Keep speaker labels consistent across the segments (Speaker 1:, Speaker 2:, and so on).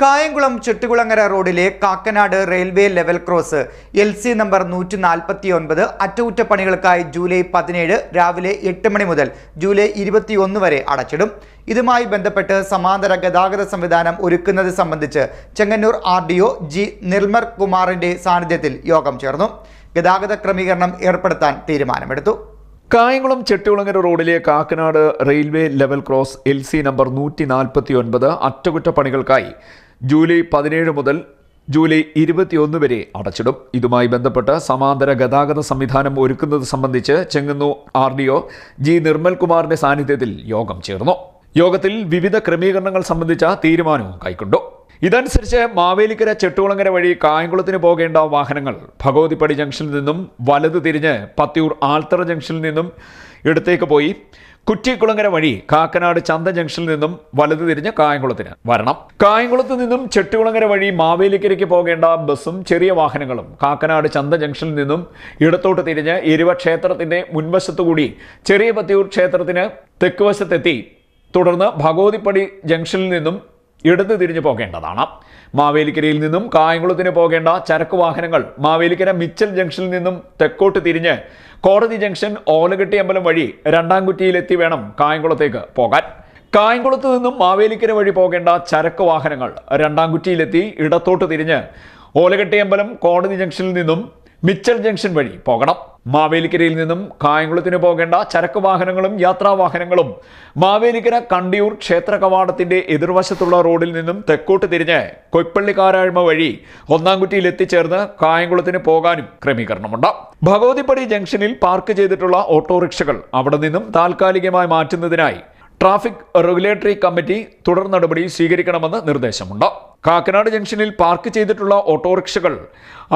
Speaker 1: കായംകുളം ചെട്ടുകുളങ്ങര റോഡിലെ Kakkanad railway level cross L C number നൂറ്റി നാൽപ്പത്തി ഒൻപത് അറ്റകുറ്റപ്പണികൾക്കായി ജൂലൈ പതിനേഴ് രാവിലെ എട്ട് മണി മുതൽ ജൂലൈ ഇരുപത്തിയൊന്ന് വരെ അടച്ചിടും. ഇതുമായി ബന്ധപ്പെട്ട് സമാന്തര ഗതാഗത സംവിധാനം ഒരുക്കുന്നത് സംബന്ധിച്ച് Chengannur R D O G Nirmal കുമാറിന്റെ സാന്നിധ്യത്തിൽ യോഗം ചേർന്നു. ഗതാഗത ക്രമീകരണം ഏർപ്പെടുത്താൻ തീരുമാനമെടുത്തു.
Speaker 2: കായംകുളം ചെട്ടുകുളങ്ങര റോഡിലെ Kakkanad railway level cross L C number നൂറ്റി നാൽപ്പത്തി ഒൻപത് അറ്റകുറ്റപ്പണികൾക്കായി ജൂലൈ പതിനേഴ് മുതൽ ജൂലൈ ഇരുപത്തിയൊന്ന് വരെ അടച്ചിടും. ഇതുമായി ബന്ധപ്പെട്ട് സമാന്തര ഗതാഗത സംവിധാനം ഒരുക്കുന്നത് സംബന്ധിച്ച് Chengannur R D O G നിർമ്മൽകുമാറിന്റെ സാന്നിധ്യത്തിൽ യോഗം ചേർന്നു. യോഗത്തിൽ വിവിധ ക്രമീകരണങ്ങൾ സംബന്ധിച്ച തീരുമാനവും കൈക്കൊണ്ടു. ഇതനുസരിച്ച് മാവേലിക്കര ചെട്ടുകുളങ്ങര വഴി കായംകുളത്തിന് പോകേണ്ട വാഹനങ്ങൾ ഭഗവതിപ്പടി ജംഗ്ഷനിൽ നിന്നും വലത് തിരിഞ്ഞ് പത്തിയൂർ ആൽത്തറ ജംഗ്ഷനിൽ നിന്നും ഇടത്തേക്ക് പോയി. കുറ്റിക്കുളങ്ങര വഴി കാക്കനാട് ചന്ത ജംഗ്ഷനിൽ നിന്നും വലത് തിരിഞ്ഞ് കായംകുളത്തിന് വരണം. കായംകുളത്ത് നിന്നും ചെട്ടുകുളങ്ങര വഴി മാവേലിക്കരയ്ക്ക് പോകേണ്ട ബസ്സും ചെറിയ വാഹനങ്ങളും കാക്കനാട് ചന്ത ജംഗ്ഷനിൽ നിന്നും ഇടത്തോട്ട് തിരിഞ്ഞ് എരുവ ക്ഷേത്രത്തിന്റെ മുൻവശത്തുകൂടി ചെറിയ പത്തിയൂർ ക്ഷേത്രത്തിന് തെക്ക് വശത്തെത്തി. തുടർന്ന് ഭഗവതിപ്പടി ജംഗ്ഷനിൽ നിന്നും ഇടത് തിരിഞ്ഞു പോകേണ്ടതാണ്. മാവേലിക്കരയിൽ നിന്നും കായംകുളത്തിന് പോകേണ്ട ചരക്ക് വാഹനങ്ങൾ മാവേലിക്കര മിച്ചൽ ജംഗ്ഷനിൽ നിന്നും തെക്കോട്ട് തിരിഞ്ഞ് കോടതി ജംഗ്ഷൻ ഓലകെട്ടി അമ്പലം വഴി രണ്ടാംകുറ്റിയിലെത്തി വേണം കായംകുളത്തേക്ക് പോകാൻ. കായംകുളത്ത് നിന്നും മാവേലിക്കര വഴി പോകേണ്ട ചരക്ക് വാഹനങ്ങൾ രണ്ടാംകുറ്റിയിലെത്തി ഇടത്തോട്ട് തിരിഞ്ഞ് ഓലകെട്ടി അമ്പലം കോടതി ജംഗ്ഷനിൽ നിന്നും മിച്ചൽ ജംഗ്ഷൻ വഴി പോകണം. മാവേലിക്കരയിൽ നിന്നും കായംകുളത്തിന് പോകേണ്ട ചരക്ക് വാഹനങ്ങളും യാത്രാവാഹനങ്ങളും മാവേലിക്കര കണ്ടിയൂർ ക്ഷേത്ര കവാടത്തിന്റെ എതിർവശത്തുള്ള റോഡിൽ നിന്നും തെക്കോട്ട് തിരിഞ്ഞ് കൊയ്പ്പള്ളിക്കാരാഴ്മ വഴി ഒന്നാംകുറ്റിയിൽ എത്തിച്ചേർന്ന് കായംകുളത്തിന് പോകാനും ക്രമീകരണമുണ്ട്. ഭഗവതിപ്പടി ജംഗ്ഷനിൽ പാർക്ക് ചെയ്തിട്ടുള്ള ഓട്ടോറിക്ഷകൾ അവിടെ നിന്നും താൽക്കാലികമായി മാറ്റുന്നതിനായി ട്രാഫിക് റെഗുലേറ്ററി കമ്മിറ്റി തുടർ നടപടി സ്വീകരിക്കണമെന്ന് നിർദ്ദേശമുണ്ട്. കാക്കനാട് ജംഗ്ഷനിൽ പാർക്ക് ചെയ്തിട്ടുള്ള ഓട്ടോറിക്ഷകൾ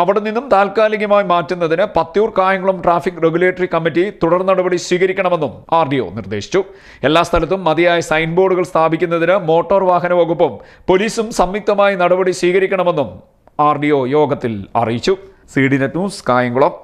Speaker 2: അവിടെ നിന്നും താൽക്കാലികമായി മാറ്റുന്നതിന് Pathiyoor Kayamkulam traffic regulatory committee തുടർ നടപടി സ്വീകരിക്കണമെന്നും ആർ ഡി ഒ നിർദ്ദേശിച്ചു. എല്ലാ സ്ഥലത്തും മതിയായ സൈൻ ബോർഡുകൾ സ്ഥാപിക്കുന്നതിന് മോട്ടോർ വാഹന വകുപ്പും പോലീസും സംയുക്തമായി നടപടി സ്വീകരിക്കണമെന്നും ആർ യോഗത്തിൽ അറിയിച്ചു. C D net news Kayamkulam.